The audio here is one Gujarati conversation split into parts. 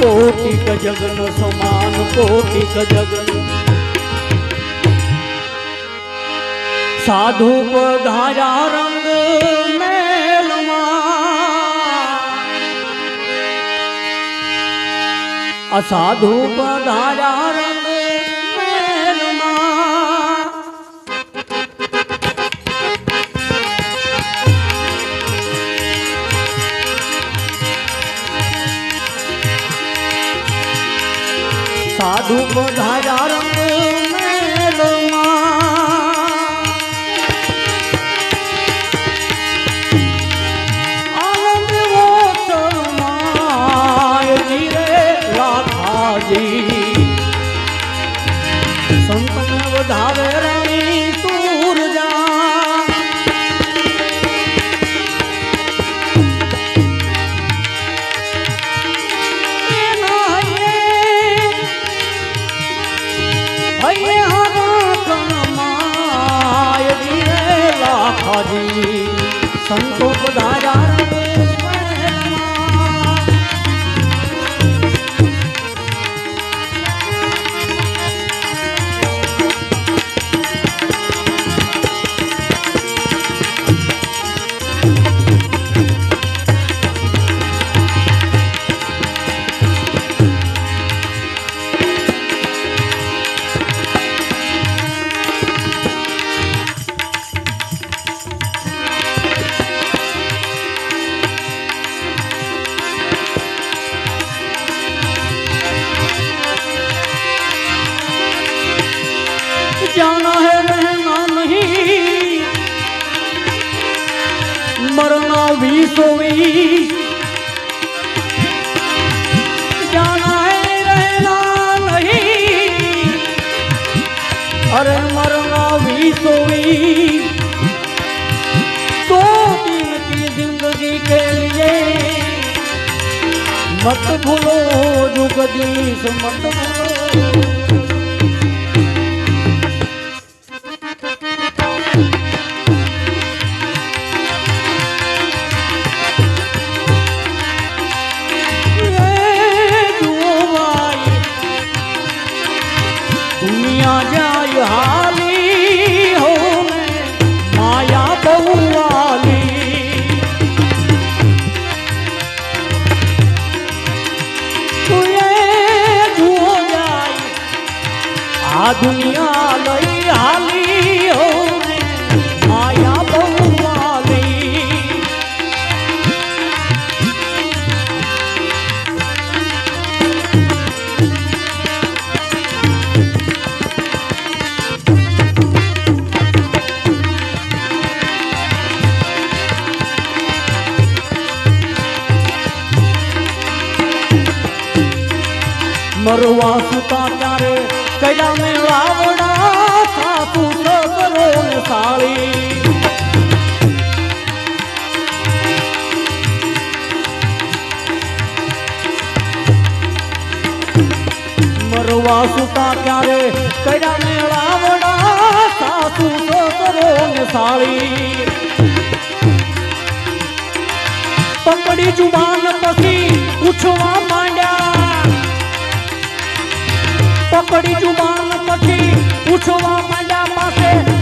कोटि का जगन समान कोटि का जगन। साधु पधारा रंग मेलमा असाधु पधारा સાધુ પધાર્યા રંગ સંતને વધારે રાણી સૂરજા સંતો પધાર્યા મત ભૂલો જુગદીશ મત ભૂલો. આ દુનિયા લઈ હાલી હો ને માયા બહુ વાલી મરવા સુતા ત્યારે મે મેળાવડા સાસુ સસરો સાળી. મરવા સુતા ક્યારે? કૈડા મેળાવડા સાસુ સસરો ને સાળી. પકડી જુબાન પછી ઉછવા માંડ્યા. પકડી જુબાન પછી પૂછવા પાસે પૈસા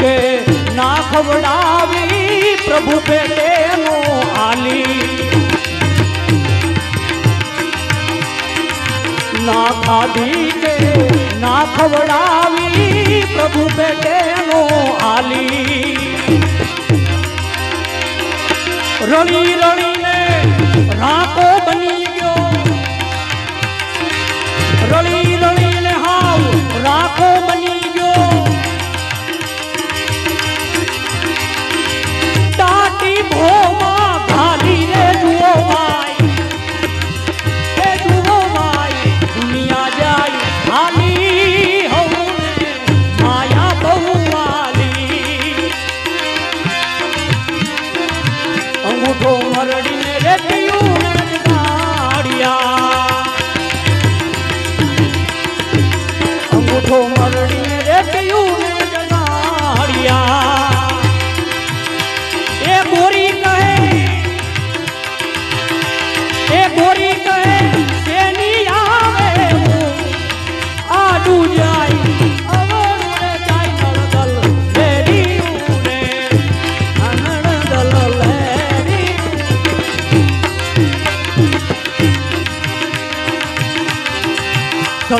કે ના ખવડાવી પ્રભુ પેટે નો આલી. ના ખાધી કે ના ખવડાવી પ્રભુ પેટે નો આલી. રણી રણીને રાકો બની અંગૂઠો મરણ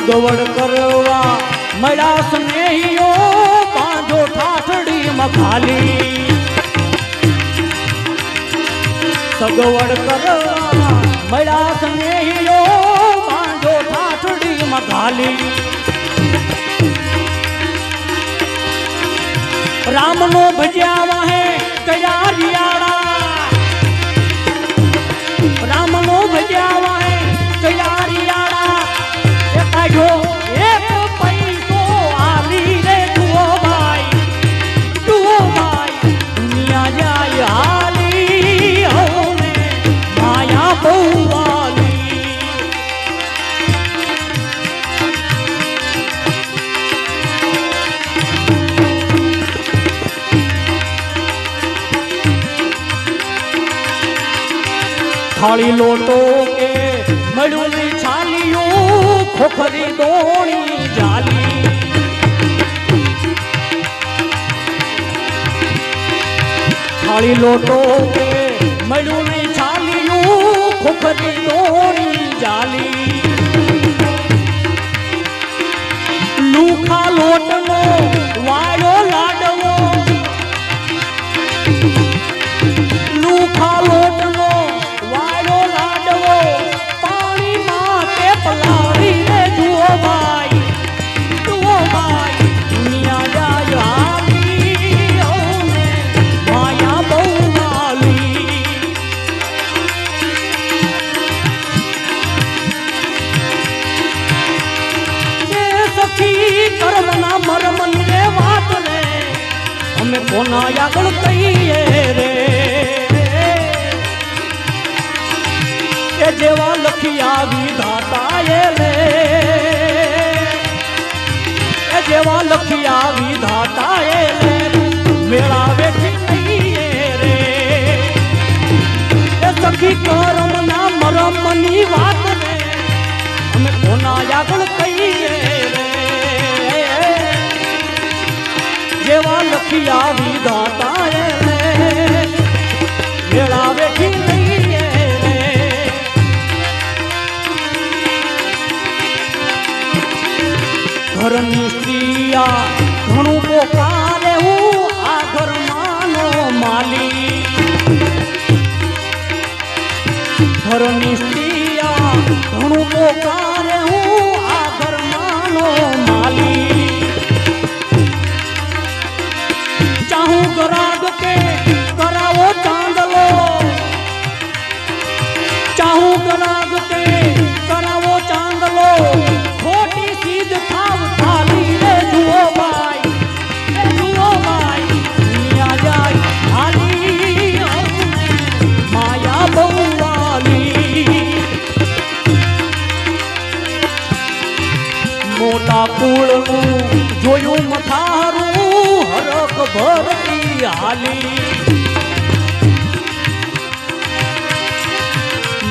સગવડ કરવા મળ્યા સ્નેહીઓ બાંધો ઠાઠડી ખાલી. સગવડ કરવા મળ્યા સ્નેહીઓ બાંધો ઠાઠડી ખાલી. રામનો ભજ્યા વાહે કયા રિયાળા. રામનો ભજ્યા વાહે થાળી લોટો કે મળ્યું નહીં છાલિયું ખોખરી દોણી જાલી. થાળી લોટો કે મળ્યું નહીં લોટનો વાળો લાડવો કોના આગળ કહીએ રે. એ જેવા લખી આવી ધાતા એ લે એ જેવા લખી આવી ધાતા એ લે મેળા વેઠી કહીએ રે. એ સખી કરમના મરમની વાત રે. અમે કોના આગળ આવી દાતા રે વેળા વેઠી લઈએ ઘરની સ્ત્રીયા ઘણું પોકારે હું આ ઘરમાંનો માલી ઘરની સ્ત્રીયા ઘણું પોકારે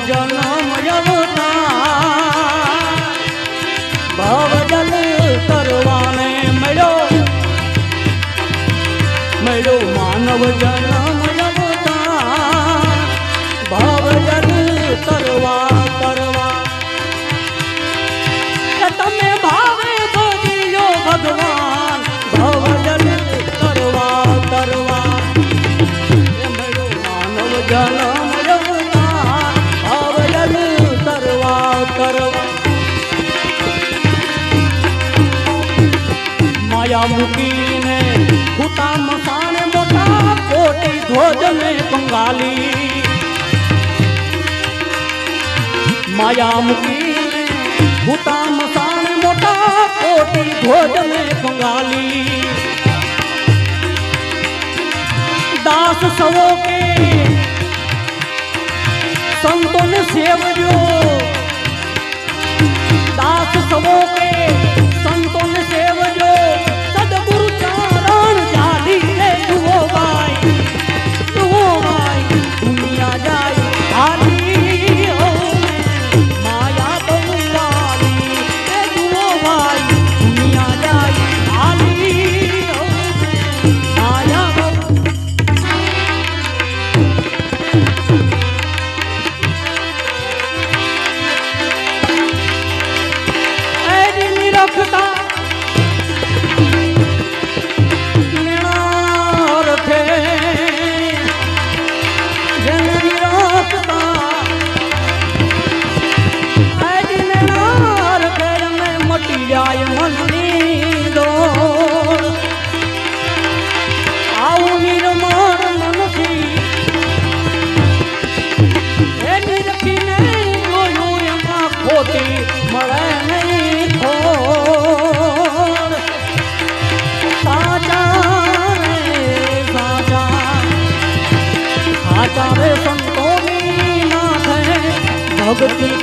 જન્મ અવતાર ભવજલ તરવાને મળ્યો મળ્યો માનવ જન્મ અવતાર ભવજલ તરવા કે તમે ભાવે ભજ્યો ભગવાન ભવજલ તરવા એ મળ્યો માનવ જન્મ માયા મૂકીને હુતા મસાણે મોટા કોટી ધ્વજને બંગાલી માયા મૂકીને હુતા મસાણે મોટા કોટી ધ્વજને બંગાલી દાસ સવો કે સંતોને સેવજો all the.